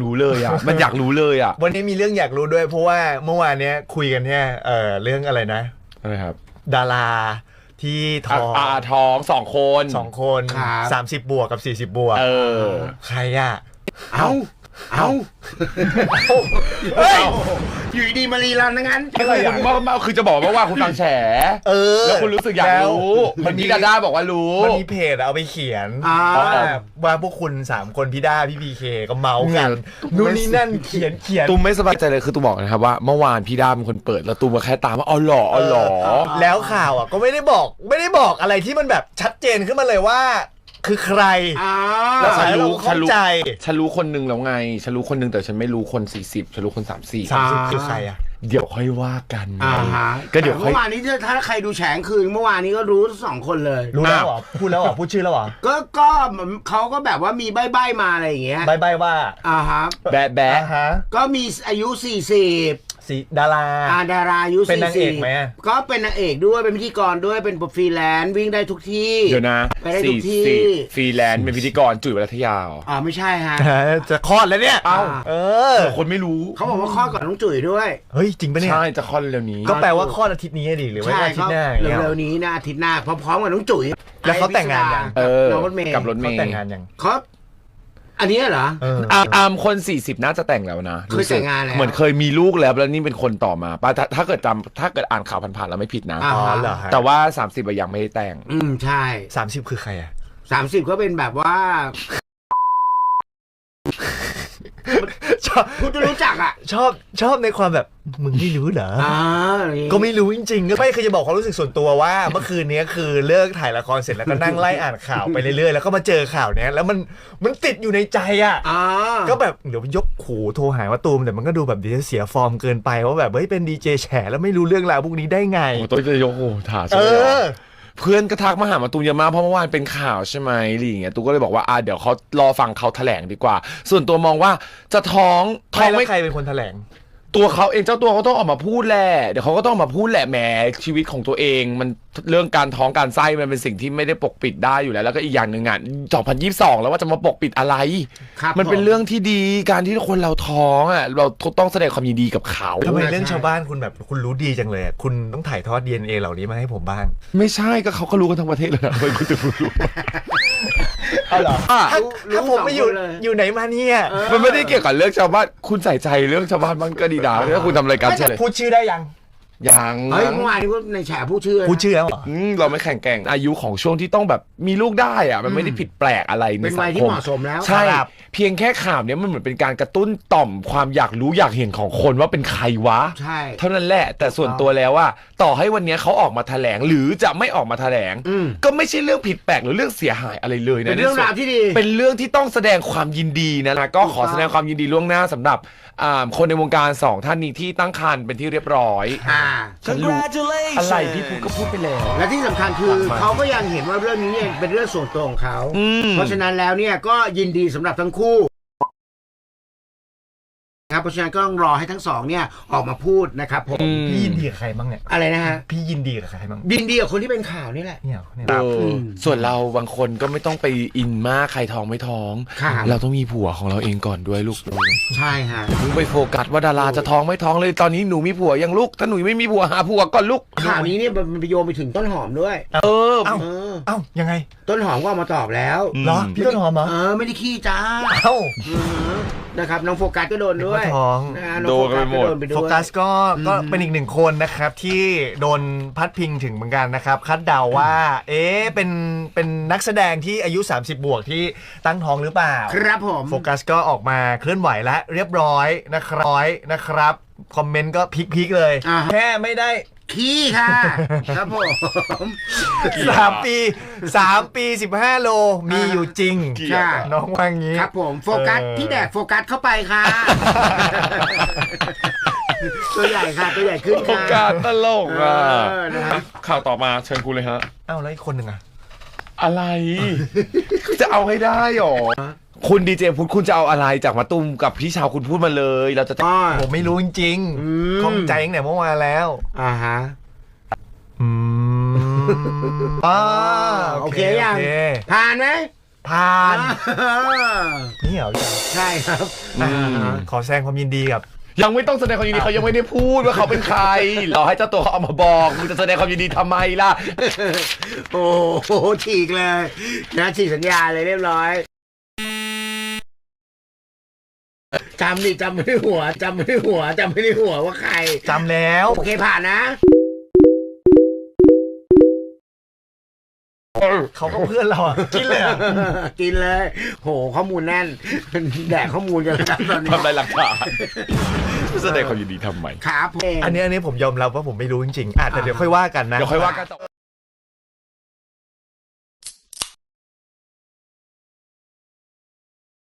รู้เลยอะ มันอยากรู้เลยอะ วันนี้มีเรื่องอยากรู้ด้วยเพราะว่าเมื่อวานเนี้ยคุยกันเนี่ยเออเรื่องอะไรนะ อะไรครับ ดาราที่ท้องอ่าท้องสองคนสองคนครับสามสิบบวกกับสี่สิบบวก เออ ใครอะ เอา เอาเฮ้ยอยู่ดีๆมารีรันงั้นคือคุณเมื่อเมื่อคือจะบอกว่าว่าคุณฟังแฉเออแล้วคุณรู้สึกอยากรู้แล้วมันมีดาด้าบอกว่ารู้มันมีเพจเอาไปเขียนอ่าว่าว่าพวกคุณสามคนพี่ด้าพี่พีเคก็เมาส์กันนู่นนี่นั่นเขียนเขียนตูมไม่สบายใจเลยคือตูมบอกนะครับว่าเมื่อวานพี่ด้าเป็นคนเปิดแล้วตูมมาแค่ตามว่าอ๋อหรออ๋อหรอแล้วข่าวอะก็ไม่ได้บอกไม่ได้บอกอะไรที่มันแบบชัดเจนขึ้นมาเลยว่า คือใคร อ่าแล้วฉันรู้เราเข้าฉันรู้ใจ ฉันรู้คนหนึ่งแล้วไง ฉันรู้คนหนึ่งแต่ฉันไม่รู้คนสี่สิบฉันรู้คนสามสี่สามสิบคือใครอะ เดี๋ยวค่อยว่ากันอ่าฮะก็เดี๋ยวค่อยเมื่อวานนี้ถ้าใครดูแฉงคืนเมื่อวานนี้ก็รู้ทั้งสองคนเลย รู้แล้วเหรอพูดแล้วเหรอพูดชื่อแล้วเหรอก็ก็เขาก็แบบว่ามีใบ้ๆมาอะไรอย่างเงี้ยบายบายว่าอ่าฮะแบะแบะ อ่าฮะก็มีอายุ 40 สีดารา อาดาราอายุเป็นนางเอก40ไหมก็เป็นนางเอกด้วยเป็นพิธีกรด้วยเป็นฟรีแลนซ์วิ่งได้ทุกที่เดี๋ยวนะไปได้ทุสี่กที่สี่ฟรีแลนซ์เป็นพิธีกรจุ๋ยวัฒยาเหรออ่าไม่ใช่ฮะ จะคลอดแล้วเนี่ยเอ้า เออแต่คนไม่รู้เขาบอกว่าข้อดก่อนน้องจุ๋ยด้วย เฮ้ย จริงปะเนี่ย ใช่จะคลอดเร็วนี้ก็แปลว่าคลอดอาทิตย์นี้ดิหรือว่าใช่อาทิตเขาย์หน้าอย่างเงี้ย เร็วๆนี้นะอาทิตย์หน้าพร้อมๆกับน้องจุ๋ยแล้วเขาแต่งงานยัง เออน้องรถเมย์กับรถเมเขาย์แต่งงานยัง เขา อันนี้เหรอเอออาร์มอาร์มคน 40 น่าจะแต่งแล้วนะเคยแต่งงานแล้ว เหมือนเคยมีลูกแล้วแล้วนี่เป็นคนต่อมาป่ะถ้าถ้าเกิดจำถ้าเกิดอ่านข่าวผ่านๆแล้วไม่ผิดนะอ่าอ๋อเหรอฮะแต่ว่า 30อะยังไม่ได้แต่ง อืมใช่สามสิบคือใครอะ สามสิบก็เป็นแบบว่า ชอบคุณจะรู้จักอะ ชอบชอบในความแบบมึงไม่รู้เหรอ อ่าก็ไม่รู้จริงๆก็ไม่คือจะบอกความรู้สึกส่วนตัวว่า เมื่อคืนนี้คือเลิกถ่ายละครเสร็จแล้วก็นั่งไล่อ่านข่าวไปเรื่อยๆ แล้วก็มาเจอข่าวเนี้ยแล้วมันมันติดอยู่ในใจอะ อ่าก็แบบเดี๋ยวยกหูโทรหาว่าตูมแต่มันก็ดูแบบเดี๋ยวจะเสียฟอร์มเกินไปว่าแบบเฮ้ยเป็นดีเจแฉแล้วไม่รู้เรื่องราวพวกนี้ได้ไง โอ้ตัวจะยกโอ้ถาเอใช่ไหมอ เพื่อนก็ทักมาหามาตูมเยอะมากเพราะเมื่อวานเป็นข่าวใช่ไหมอะไรอย่างเงี้ยตูก็เลยบอกว่าอะเดี๋ยวเขารอฟังเขาแถลงดีกว่า ส่วนตัวมองว่าจะท้องท้ใครองแล้วไม่ใครเป็นคนแถลง ตัวเขาเองเจ้าตัวเขาต้องออกมาพูดแหละ เดี๋ยวเขาก็ต้องออกมาพูดแหละแหมชีวิตของตัวเอง มันเรื่องการท้องการไส้มันเป็นสิ่งที่ไม่ได้ปกปิดได้อยู่แล้ว แล้วก็อีกอย่างหนึ่งอะ2022 แล้วว่าจะมาปกปิดอะไร ครับมันเป็นผเรื่องที่ดีการที่คนเราท้องอะเราต้องแสดงความยินดีกับเขา ทำไมเรื่องชาวบ้านคุณแบบคุณรู้ดีจังเลยอะคุณต้องถ่ายทอด DNA เหล่านี้มาให้ผมบ้าง ไม่ใช่ก็เขาก็รู้กันทั้งประเทศเลยนะทำไมคุณจะไม่รู้ เอาเหรออะถ้ารู้ถ้าผมไปอยู่สองคนเลยอยู่ไหนมาเนี่ยเออมันไม่ได้เกี่ยวกับเรื่องชาวบ้าน คุณใส่ใจเรื่องชาวบ้านบ้างก็ดีนะถ้าคุณทำรายการใช่เลยพูดชื่อได้ยัง ยังเฮ้ยเมื่อวานนี้ก็ในแฉผู้ชื่อนะพูดชื่อแล้วเหรอ อืมเราไม่แข่งแกร่งอายุของช่วงที่ต้องแบบมีลูกได้อะมันไม่ได้ผิดแปลกอะไรในเป็นสัวัยงที่คมเหมาะสมแล้ว ใช่ครับ เพียงแค่ข่าวเนี้ยมันเหมือนเป็นการกระตุ้นต่อมความอยากรู้อยากเห็นของคนว่าเป็นใครวะ ใช่ เท่านั้นแหละ แต่ส่วนตัวแล้วว่า ต่อให้วันเนี้ยเขาออกมาแถลงหรือจะไม่ออกมาแถลง อืม ก็ไม่ใช่เรื่องผิดแปลกหรือเรื่องเสียหายอะไรเลยนะเป็นเรื่องราวที่ดี เป็นเรื่องที่ต้องแสดงความยินดีนะนะก็ขอแสดงความยินดีล่วงหน้าสำหรับอ่าคนในวงการสองท่านนี้ที่ตั้งครรภ์เป็นที่เรียบร้อย อ่าฉันรู้อะไรพี่พูดก็พูดไปแล้ว และที่สำคัญคือฝากมาเขาก็ยังเห็นว่าเรื่องนี้เนี่ยเป็นเรื่องส่วนตัวของเขา อืม เพราะฉะนั้นแล้วเนี่ยก็ยินดีสำหรับทั้งคู่ ครับเพราะฉะนั้นก็ต้องรอให้ทั้งสองเนี่ยออกมาพูดนะครับผมพี่ยินดีกับใครบ้างเนี่ยอะไรนะฮะพี่ยินดีกับใครบ้างยินดีกับคนที่เป็นข่าวนี่แหละ เนี่ยเนี่ย เอออมส่วนเราบางคนก็ไม่ต้องไปอินมากใครท้องไม่ท้อง ครับ เราต้องมีผัวของเราเองก่อนด้วยลูกใช่ฮะ มึงไปโฟกัสว่าดาราจะท้องไม่ท้องเลยตอนนี้หนูมีผัวยังลูกถ้าหนูไม่มีผัวหาผัวก่อนลูก ข่าวนี้เนี่ยมันไปโยงไปถึงต้นหอมด้วยเออ เอ้า เออ เอ้ายังไงต้นหอมก็ออกมาตอบแล้ว เหรอพี่ต้นหอมเหรอเออไม่ได้ขี้จ้าเอ้าอืมนะครับน้องโฟกัสก็โดนด้วยเด็กว่าท้องนะฮะน้องโฟกัสก็โดนไปด้วยโฟกัสก็ก็อืมเป็นอีกหนึ่งคนนะครับที่โดนพัดพิงถึงเหมือนกันนะครับคาดเดาว่า เอ๊ะเป็นเป็นนักแสดงที่อายุ 30 บวกที่ตั้งท้องหรือเปล่า ครับผมโฟกัสก็ออกมาเคลื่อนไหวแล้วเรียบร้อยนะครับร้อยนะครับ คอมเมนต์ก็พลิกๆเลย อ่าแค่ไม่ได้ ขี้ค่ะ ครับผม3ปี3ปี15โลมีอยู่จริงใช่น้องว่างี้ครับผมโฟกัสเออพี่แดกโฟกัสเข้าไปค่ะ ตัวใหญ่ค่ะ ตัวใหญ่ขึ้นโอค่ะกาสตลกอะเออนะครับ ข่าวต่อมาเชิญคุณเลยฮะ เอ้าแล้วอีกคนหนึ่งอะอะไร จะเอาให้ได้หรอ คุณดีเจพุทธคุณจะเอาอะไรจากมาตุ้มกับพี่ชาวคุณพูดมาเลย เราจะอ๋อ ผมไม่รู้จริงอืม ๆข้องใจตั้งแต่เมื่อวานแล้ว อ่าฮะ อืมอ่าโอเคยังผ่านไหมทานนี่เหรอใช่ครับอืมขอแสดงความยินดีกับ ยังไม่ต้องแสดงความยินดีเขายังไม่ได้พูดว่าเขาเป็นใครรอให้เจ้าตัวเขาเอามาบอกมึงจะแสดงความยินดีทำไมล่ะ โอ้โหฉีกเลยนะฉีกสัญญาเลยเรียบร้อย จำดิจำไม่ได้หัวจำไม่ได้หัวจำไม่ได้หัวว่าใคร จำแล้ว โอเคผ่านนะ เขาก็เพื่อนเราอะกินเลยอะกินเลย โหข้อมูลแน่น แดกข้อมูลกันแล้วตอนนี้ทำลายหลักฐานแสดงความยินดีทำไม ครับเพลงอันนี้อันนี้ผมยอมรับว่าผมไม่รู้จริงๆอะแต่เดี๋ยวค่อยว่ากันนะ เดี๋ยวค่อยว่ากันต่อ